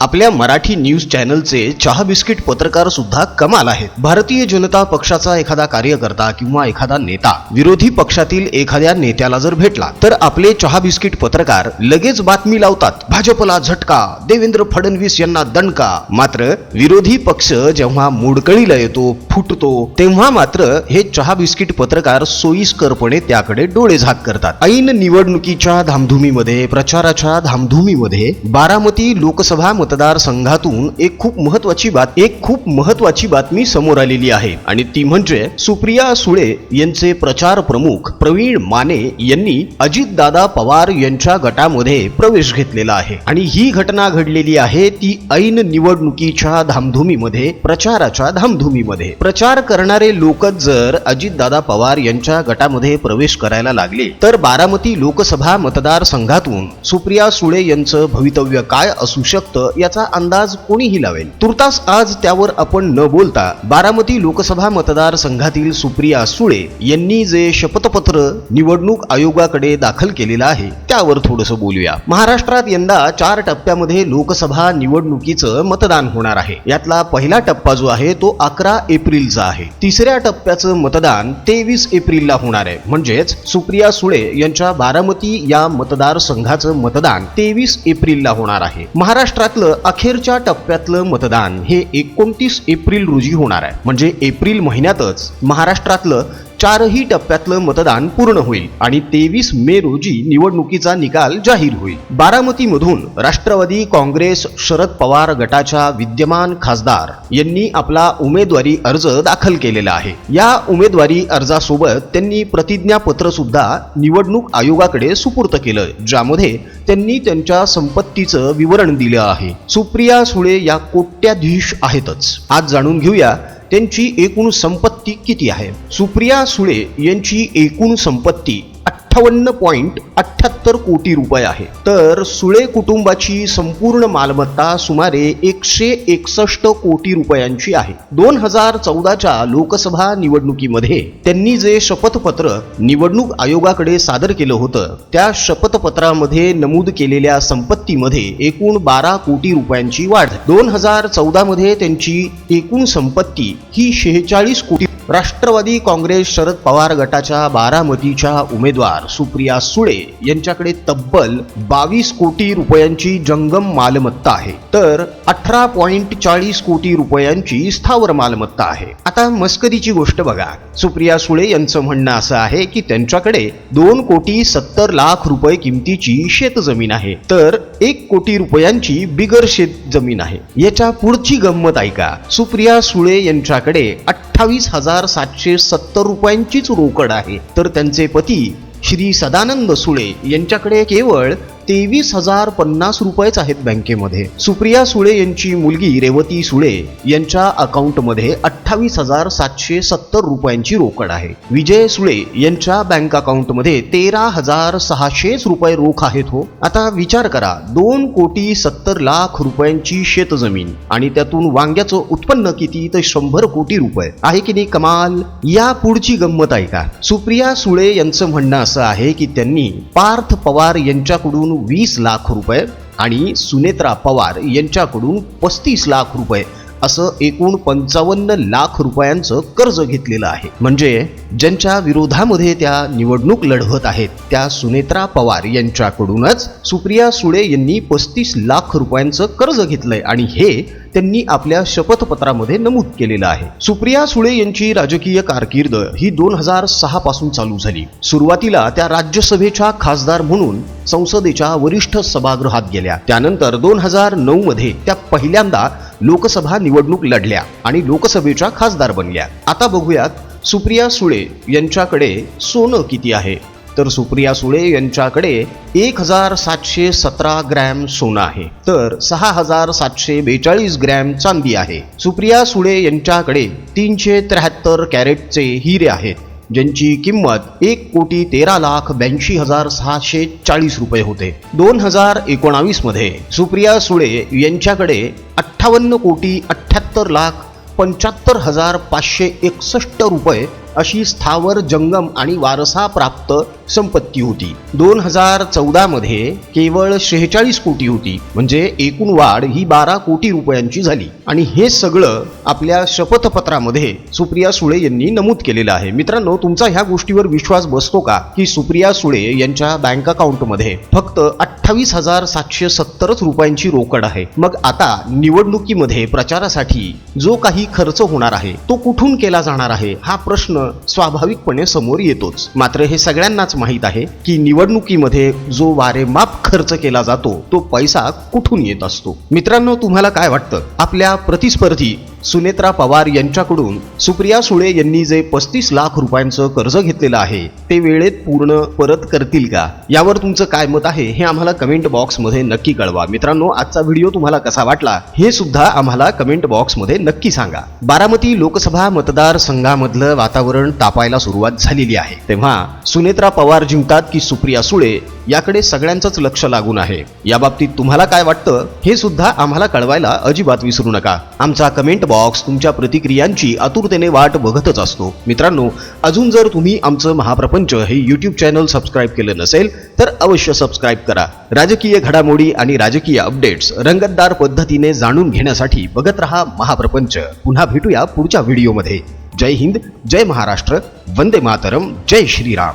आपल्या मराठी न्यूज चॅनलचे चहा बिस्किट पत्रकार सुद्धा कमाल आहेत. भारतीय जनता पक्षाचा एखादा कार्यकर्ता किंवा एखादा नेता विरोधी पक्षातील एखाद्या नेत्याला जर भेटला तर आपले चहा बिस्किट पत्रकार लगेच बातमी लावतात. भाजपला झटका देवेंद्र फडणवीस यांना दणका. मात्र विरोधी पक्ष जेव्हा मोडकळीला येतो फुटतो तेव्हा मात्र हे चहा बिस्किट पत्रकार सोयीस्करपणे त्याकडे डोळे झाक करतात. ऐन निवडणुकीच्या धामधुमीमध्ये प्रचाराच्या धामधुमीमध्ये बारामती लोकसभा मतदारसंघातून एक खूप महत्वाची बात एक खूप महत्वाची बातमी समोर आलेली आहे. आणि ती म्हणजे सुप्रिया सुळे यांचे प्रचार प्रमुख प्रवीण माने यांनी अजितदादा पवार यांच्या गटामध्ये प्रवेश घेतलेला आहे. आणि ही घटना घडलेली आहे ती ऐन निवडणुकीच्या धामधुमीमध्ये प्रचाराच्या धामधुमीमध्ये. प्रचार करणारे लोकच जर अजितदादा पवार यांच्या गटामध्ये प्रवेश करायला लागले तर बारामती लोकसभा मतदारसंघातून सुप्रिया सुळे यांचं भवितव्य काय असू शकतं याचा अंदाज कोणीही लावेल. तुर्तास आज त्यावर आपण न बोलता बारामती लोकसभा मतदारसंघातील सुप्रिया सुळे यांनी जे शपथपत्र निवडणूक आयोगाकडे दाखल केलेलं आहे त्यावर थोडस बोलूया. महाराष्ट्रात यंदा चार टप्प्यामध्ये लोकसभा निवडणुकीचं मतदान होणार आहे. यातला पहिला टप्पा जो आहे तो अकरा एप्रिलचा आहे. तिसऱ्या टप्प्याचं मतदान तेवीस एप्रिलला होणार आहे. म्हणजेच सुप्रिया सुळे यांच्या बारामती या मतदारसंघाचं मतदान तेवीस एप्रिलला होणार आहे. महाराष्ट्रातलं अखेरच्या टप्प्यातलं मतदान हे एकोणतीस एप्रिल रोजी होणार आहे. म्हणजे एप्रिल महिन्यातच महाराष्ट्रातलं चारही टप्प्यातलं मतदान पूर्ण होईल आणि तेवीस मे रोजी निवडणुकीचा निकाल जाहीर होईल. बारामतीमधून राष्ट्रवादी काँग्रेस शरद पवार गटाच्या विद्यमान खासदार यांनी आपला उमेदवारी अर्ज दाखल केलेला आहे. या उमेदवारी अर्जासोबत त्यांनी प्रतिज्ञापत्र सुद्धा निवडणूक आयोगाकडे सुपूर्त केलं ज्यामध्ये त्यांनी त्यांच्या संपत्तीचं विवरण दिलं आहे. सुप्रिया सुळे या कोट्याधीश आहेतच. आज जाणून घेऊया त्यांची एकूण संपत्ती किती आहे? सुप्रिया सुळे यांची एकूण संपत्ती अठ्ठावन्न पॉईंट अठ्ठ्याहत्तर कोटी रुपये आहे. तर सुळे कुटुंबाची संपूर्ण मालमत्ता सुमारे एकशे एकसष्ट कोटी रुपयांची आहे. दोन हजार चौदाच्या लोकसभा निवडणुकीमध्ये त्यांनी जे शपथपत्र निवडणूक आयोगाकडे सादर केलं होतं त्या शपथपत्रामध्ये नमूद केलेल्या संपत्तीमध्ये एकूण बारा कोटी रुपयांची वाढ. दोन हजार चौदा मध्ये त्यांची एकूण संपत्ती ही शेहेचाळीस कोटी राष्ट्रवादी काँग्रेस शरद पवार गटाच्या बारामतीच्या उमेदवार सुप्रिया सुळे यांच्याकडे तब्बल बावीस कोटी रुपयांची जंगम मालमत्ता आहे. तर अठरा पॉइंट चाळीस कोटी रुपयांची स्थावर मालमत्ता आहे. आता मस्करीची गोष्ट बघा. सुप्रिया सुळे यांचं म्हणणं असं आहे की त्यांच्याकडे दोन कोटी सत्तर लाख रुपये किमतीची शेतजमीन आहे. तर एक कोटी रुपयांची बिगर शेत जमीन आहे. याच्या पुढची गंमत ऐका. सुप्रिया सुळे यांच्याकडे अठ्ठावीस हजार सातशे सत्तर रुपयांचीच रोकड आहे. तर त्यांचे पती श्री सदानंद सुळे यांच्याकडे केवळ तेवीस हजार पन्नास रुपयेच आहेत बँकेमध्ये. सुप्रिया सुळे यांची मुलगी रेवती सुळे यांच्या अकाउंटमध्ये अठ्ठावीस हजार सातशे सत्तर रुपयांची रोकड आहे. विजय सुळे यांच्या बँक अकाउंटमध्ये तेरा हजार सहाशेच रुपये रोख आहेत हो. आता विचार करा दोन कोटी सत्तर लाख रुपयांची शेतजमीन आणि त्यातून वांग्याचं उत्पन्न किती तर शंभर कोटी रुपये. आहे की नाही कमाल? या पुढची गंमत ऐका. सुप्रिया सुळे यांचं म्हणणं असं आहे की त्यांनी पार्थ पवार यांच्याकडून वीस लाख रुपये आणि सुनेत्रा पवार यांच्याकडून पस्तीस लाख रुपये असं एकूण पंचावन्न लाख रुपयांचं कर्ज घेतलेलं आहे. म्हणजे ज्यांच्या विरोधामध्ये त्या निवडणूक लढवत आहेत त्या सुनेत्रा पवार यांच्याकडूनच सुप्रिया सुळे यांनी पस्तीस लाख रुपयांचं कर्ज घेतलंय आणि हे त्यांनी आपल्या शपथपत्रामध्ये नमूद केलेलं आहे. सुप्रिया सुळे यांची राजकीय कारकीर्द ही दोन हजार सहा पासून चालू झाली. सुरुवातीला त्या राज्यसभेच्या खासदार म्हणून संसदेच्या वरिष्ठ सभागृहात गेल्या. त्यानंतर दोन हजार नऊ मध्ये त्या पहिल्यांदा लोकसभा निवडणूक लढल्या आणि लोकसभेच्या खासदार बनल्या. आता बघूयात सुप्रिया सुळे यांच्याकडे सोनं किती आहे? तर सुप्रिया सुळे यांच्याकडे एक हजार सातशे सतरा ग्रॅम सोनं आहे. तर सहा हजार सातशे बेचाळीस ग्रॅम चांदी आहे. सुप्रिया सुळे यांच्याकडे तीनशे त्र्याहत्तर कॅरेटचे हिरे आहेत ज्यांची किंमत एक कोटी तेरा लाख ब्याऐंशी हजार सहाशे चाळीस रुपये होते. दोन हजार एकोणावीसमध्ये सुप्रिया सुळे यांच्याकडे अठ्ठावन्न कोटी अठ्ठ्याहत्तर लाख पंच्याहत्तर हजार पाचशे एकसष्ट रुपये अशी स्थावर जंगम आणि वारसा प्राप्त संपत्ती होती. दोन हजार चौदा मध्ये केवळ शेहेचाळीस कोटी होती. म्हणजे एकूण वाढ ही बारा कोटी रुपयांची झाली. आणि हे सगळं आपल्या शपथपत्रामध्ये सुप्रिया सुळे यांनी नमूद केलेलं आहे. मित्रांनो तुमचा ह्या गोष्टीवर विश्वास बसतो का? की सुप्रिया सुळे यांच्या बँक अकाउंटमध्ये फक्त अठ्ठावीस हजार सातशे सत्तरच रुपयांची रोकड आहे. मग आता निवडणुकीमध्ये प्रचारासाठी जो काही खर्च होणार आहे तो कुठून केला जाणार आहे? हा प्रश्न स्वाभाविकपणे समोर येतोच. मात्र हे सगळ्यांनाच माहीत आहे की निवडणुकीमध्ये जो वारेमाप खर्च केला जातो तो पैसा कुठून येत असतो? मित्रांनो तुम्हाला काय वाटतं? आपल्या प्रतिस्पर्धी सुनेत्रा पवार यांच्याकडून सुप्रिया सुळे यांनी जे पस्तीस लाख रुपयांचं कर्ज घेतलेलं आहे ते वेळेत पूर्ण परत करतील का? यावर तुमचं काय मत आहे हे आम्हाला कमेंट बॉक्समध्ये नक्की कळवा. मित्रांनो आजचा व्हिडिओ तुम्हाला कसा वाटला हे सुद्धा आम्हाला कमेंट बॉक्समध्ये नक्की सांगा. बारामती लोकसभा मतदारसंघामधलं वातावरण तापायला सुरुवात झालेली आहे. तेव्हा सुनेत्रा पवार जिंकतात की सुप्रिया सुळे याकडे सगळ्यांचंच लक्ष लागून आहे. या बाबतीत तुम्हाला काय वाटतं हे सुद्धा आम्हाला कळवायला अजिबात विसरू नका. आमचा कमेंट बॉक्स तुमच्या प्रतिक्रियांची आतुरतेने वाट बघतच असतो. मित्रांनो अजून जर तुम्ही आमचं महाप्रपंच हे यूट्यूब चॅनल सबस्क्राईब केलं नसेल तर अवश्य सबस्क्राईब करा. राजकीय घडामोडी आणि राजकीय अपडेट्स रंगतदार पद्धतीने जाणून घेण्यासाठी बघत रहा महाप्रपंच. पुन्हा भेटूया पुढच्या व्हिडिओमध्ये जय हिंद जय महाराष्ट्र वंदे मातरम जय श्रीराम.